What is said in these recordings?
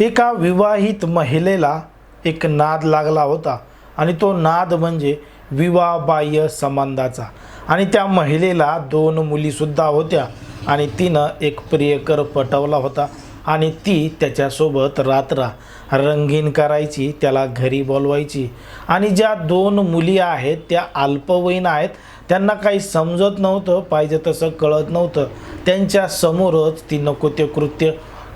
एका विवाहित महिलेला एक नाद लागला होता. आणि तो नाद म्हणजे विवाहबाह्य संबंधाचा. आणि त्या महिलेला दोन मुलीसुद्धा होत्या. आणि तिनं एक प्रियकर पटवला होता. आणि ती त्याच्यासोबत रात्र रंगीन करायची त्याला घरी बोलवायची. आणि ज्या दोन मुली आहेत त्या अल्पवयीन आहेत त्यांना काही समजत नव्हतं पाहिजे तसं कळत नव्हतं. त्यांच्यासमोरच ती नको ते कृत्य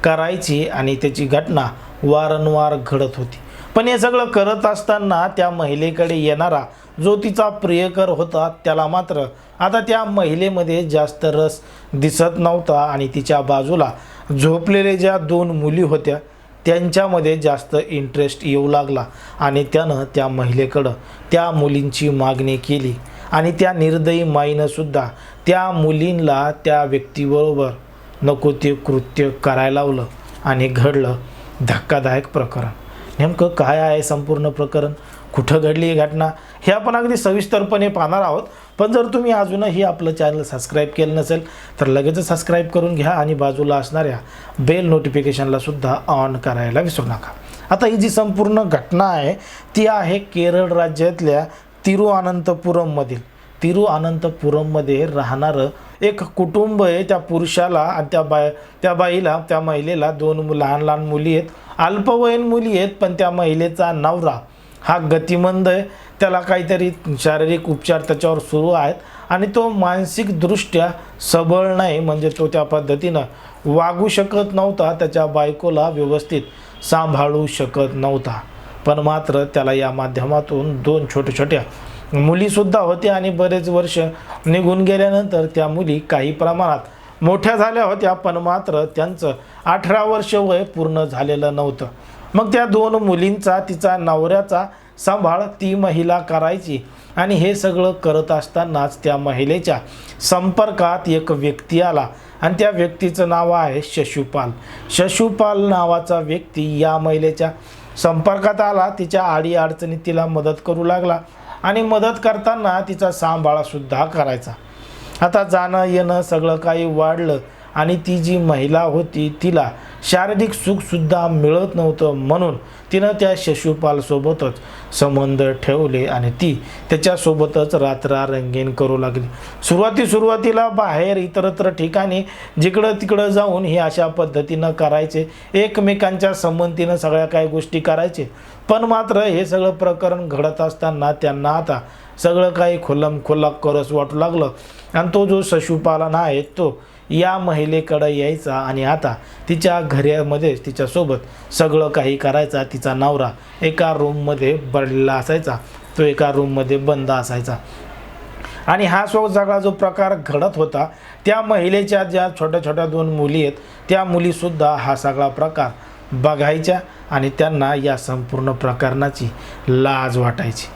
करायची आणि त्याची घटना वारंवार घडत होती. पण हे सगळं करत असताना त्या महिलेकडे येणारा जो तिचा प्रियकर होता त्याला मात्र आता त्या महिलेमध्ये जास्त रस दिसत नव्हता आणि तिच्या बाजूला झोपलेले ज्या दोन मुली होत्या त्यांच्यामध्ये जास्त इंटरेस्ट येऊ लागला आणि त्यानं त्या महिलेकडं त्या मुलींची मागणी केली. आणि त्या निर्दयी माईनंसुद्धा त्या मुलींना त्या व्यक्तीबरोबर नको ते कृत्य करायला लावलं आणि घडलं धक्कादायक प्रकरण. नेमकं काय आहे संपूर्ण प्रकरण? कुठं घडली ही घटना? हे आपण अगदी सविस्तरपणे पाहणार आहोत. पण जर तुम्ही अजूनही आपलं चॅनल सबस्क्राईब केलं नसेल तर लगेचच सबस्क्राईब करून घ्या आणि बाजूला असणाऱ्या बेल नोटिफिकेशनला सुद्धा ऑन करायला विसरू नका. आता ही जी संपूर्ण घटना आहे ती आहे केरळ राज्यातल्या तिरुअनंतपुरममधील. तिरुअनंतपुरममध्ये राहणारं एक कुटुंब आहे त्या पुरुषाला आणि त्या बाय त्या बाईला त्या महिलेला दोन मु- लहान लहान मुली आहेत. अल्पवयीन मुली आहेत पण त्या महिलेचा नवरा हा गतिमंद आहे. त्याला काहीतरी शारीरिक उपचार त्याच्यावर सुरू आहेत आणि तो मानसिकदृष्ट्या सबळ नाही म्हणजे तो त्या पद्धतीनं वागू शकत नव्हता त्याच्या बायकोला व्यवस्थित सांभाळू शकत नव्हता. पण मात्र त्याला या माध्यमातून दोन छोट्या छोट्या मुलीसुद्धा होत्या आणि बरेच वर्ष निघून गेल्यानंतर त्या मुली काही प्रमाणात मोठ्या झाल्या होत्या पण मात्र त्यांचं अठरा वर्ष वय पूर्ण झालेलं नव्हतं. मग त्या दोन मुलींचा तिचा नवऱ्याचा सांभाळ ती महिला करायची आणि हे सगळं करत असतानाच त्या महिलेच्या संपर्कात एक व्यक्ती आला आणि त्या व्यक्तीचं नाव आहे शशुपाल. शशुपाल नावाचा व्यक्ती या महिलेच्या संपर्कात आला तिच्या आडी अडचणीत तिला मदत करू लागला. आणि मदत करताना तिचा सांभाळासुद्धा करायचा. आता जाणं येणं सगळं काही वाढलं आणि ती जी महिला होती तिला शारीरिक सुखसुद्धा मिळत नव्हतं म्हणून तिनं त्या शशिपालसोबतच संबंध ठेवले आणि ती त्याच्यासोबतच रात्रा रंगीन करू लागली. सुरुवाती सुरुवातीला बाहेर इतरत्र ठिकाणी जिकडं तिकडं जाऊन हे अशा पद्धतीनं करायचे. एकमेकांच्या संमतीनं सगळ्या काही गोष्टी करायचे. पण मात्र हे सगळं प्रकरण घडत असताना त्यांना आता सगळं काही खुलम खुलक करस वाटू लागलं. आणि तो जो शशुपालन आहे तो या महिलेकडं यायचा आणि आता तिच्या घरामध्येच तिच्यासोबत सगळं काही करायचा तिचा नवरा एका रूममध्ये बडलेला असायचा तो एका रूममध्ये बंद असायचा. आणि हा सो सगळा जो प्रकार घडत होता त्या महिलेच्या ज्या छोट्या छोट्या दोन मुली आहेत त्या मुलीसुद्धा हा सगळा प्रकार बघायच्या आणि त्यांना या संपूर्ण प्रकरणाची लाज वाटायची.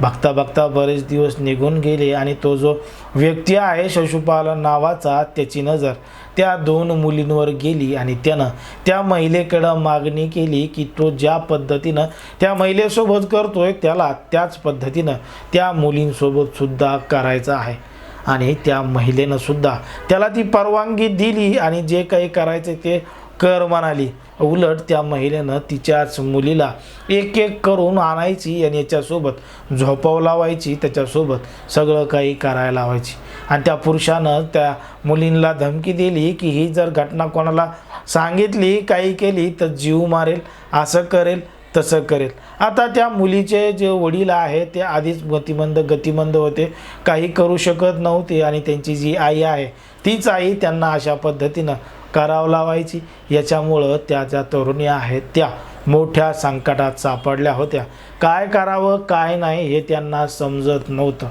बघता बघता बरेच दिवस निघून गेले आणि तो जो व्यक्ती आहे शशुपाल नावाचा त्याची नजर त्या दोन मुलींवर गेली आणि त्यानं त्या महिलेकडं मागणी केली की तो ज्या पद्धतीनं त्या महिलेसोबत करतोय त्याला त्याच पद्धतीनं त्या मुलींसोबत सुद्धा करायचं आहे. आणि त्या महिलेनं सुद्धा त्याला ती परवानगी दिली आणि जे काही करायचं ते कर म्हणाली. उलट त्या महिलेनं तिच्याच मुलीला एक एक करून आणायची आणि याच्यासोबत झोपाव लावायची त्याच्यासोबत सगळं काही करायला लावायची. आणि त्या पुरुषानं त्या मुलींना धमकी दिली की ही जर घटना कोणाला सांगितली काही केली तर जीव मारेल असं करेल तसं करेल. आता त्या मुलीचे जे वडील आहे ते आधीच गतिमंद गतिमंद होते काही करू शकत नव्हते आणि त्यांची जी आई आहे तीच आई त्यांना अशा पद्धतीनं करावं लावायची. याच्यामुळं त्या ज्या तरुणी आहेत त्या मोठ्या संकटात सापडल्या होत्या. काय करावं काय नाही हे त्यांना समजत नव्हतं.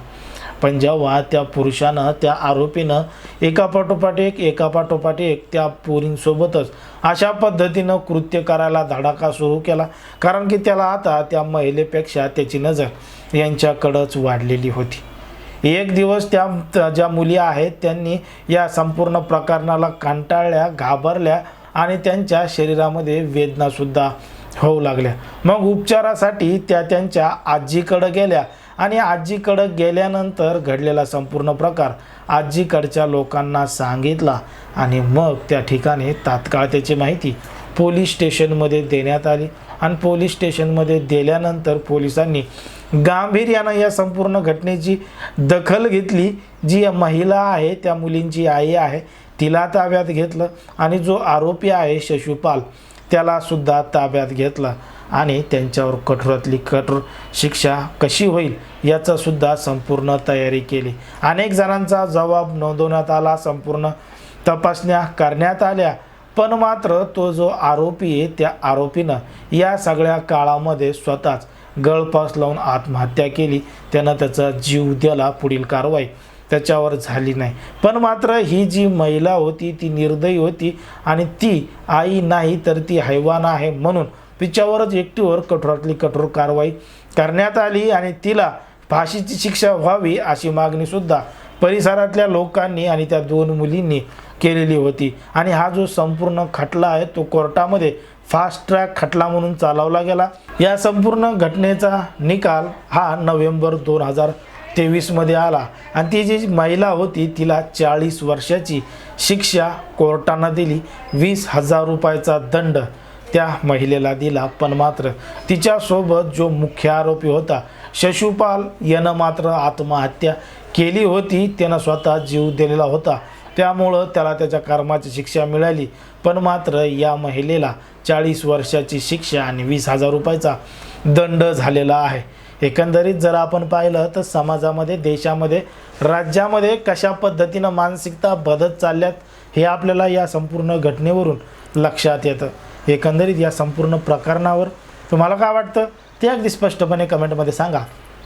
पण जेव्हा त्या पुरुषानं त्या आरोपीनं एका पाठोपाठ एक एका पाठोपाठ एक त्या पोरींसोबतच अशा पद्धतीनं कृत्य करायला धडाका सुरू केला. कारण की त्याला आता त्या महिलेपेक्षा त्याची नजर यांच्याकडंच वाढलेली होती. एक दिवस त्या ज्या मुली आहेत त्यांनी या संपूर्ण प्रकरणाला कंटाळल्या घाबरल्या आणि त्यांच्या शरीरामध्ये वेदनासुद्धा होऊ लागल्या. मग उपचारासाठी त्या त्यांच्या आजीकडं गेल्या आणि आजीकडं गेल्यानंतर घडलेला संपूर्ण प्रकार आजीकडच्या लोकांना सांगितला आणि मग त्या ठिकाणी तात्काळ त्याची माहिती पोलीस स्टेशनमध्ये देण्यात आली. आणि पोलीस स्टेशनमध्ये दिल्यानंतर पोलिसांनी गांभीर्यानं या संपूर्ण घटनेची दखल घेतली. जी या महिला आहे त्या मुलींची आई आहे तिला ताब्यात घेतलं आणि जो आरोपी आहे शशिपाल त्यालासुद्धा ताब्यात घेतला. आणि त्यांच्यावर कठोरातली कठोर शिक्षा कशी होईल याचंसुद्धा संपूर्ण तयारी केली. अनेक जणांचा जबाब नोंदवण्यात आला संपूर्ण तपासण्या करण्यात आल्या. पण मात्र तो जो आरोपी आहे त्या आरोपीनं या सगळ्या काळामध्ये स्वतःच गळपास लावून आत्महत्या केली. त्यानं त्याचा जीव दिला पुढील कारवाई त्याच्यावर झाली नाही. पण मात्र ही जी महिला होती ती निर्दयी होती आणि ती आई नाही तर ती हैवान आहे म्हणून तिच्यावरच एकटीवर कठोरातली कठोर कारवाई करण्यात आली आणि तिला फाशीची शिक्षा व्हावी अशी मागणीसुद्धा परिसरातल्या लोकांनी आणि त्या दोन मुलींनी केलेली होती. आणि हा जो संपूर्ण खटला आहे तो कोर्टामध्ये फास्ट ट्रॅक खटला म्हणून चालवला गेला. या संपूर्ण घटनेचा निकाल हा नोव्हेंबर दोन हजार तेवीसमध्ये आला. आणि ती जी महिला होती तिला चाळीस वर्षाची शिक्षा कोर्टानं दिली. वीस हजार रुपयाचा दंड त्या महिलेला दिला. पण मात्र तिच्यासोबत जो मुख्य आरोपी होता शशुपाल यानं मात्र आत्महत्या केली होती त्यानं स्वतः जीव दिलेला होता. त्यामुळं त्याला त्याच्या कर्माची शिक्षा मिळाली. पण मात्र या महिलेला चाळीस वर्षाची शिक्षा आणि वीस हजार रुपयाचा दंड झालेला आहे. एकंदरीत जर आपण पाहिलं तर समाजामध्ये देशामध्ये राज्यामध्ये कशा पद्धतीनं मानसिकता बदत चालल्यात हे आपल्याला या संपूर्ण घटनेवरून लक्षात येतं. एकंदरीत या संपूर्ण प्रकरणावर तुम्हाला काय वाटतं? ते अगदी स्पष्टपणे कमेंटमध्ये सांगा.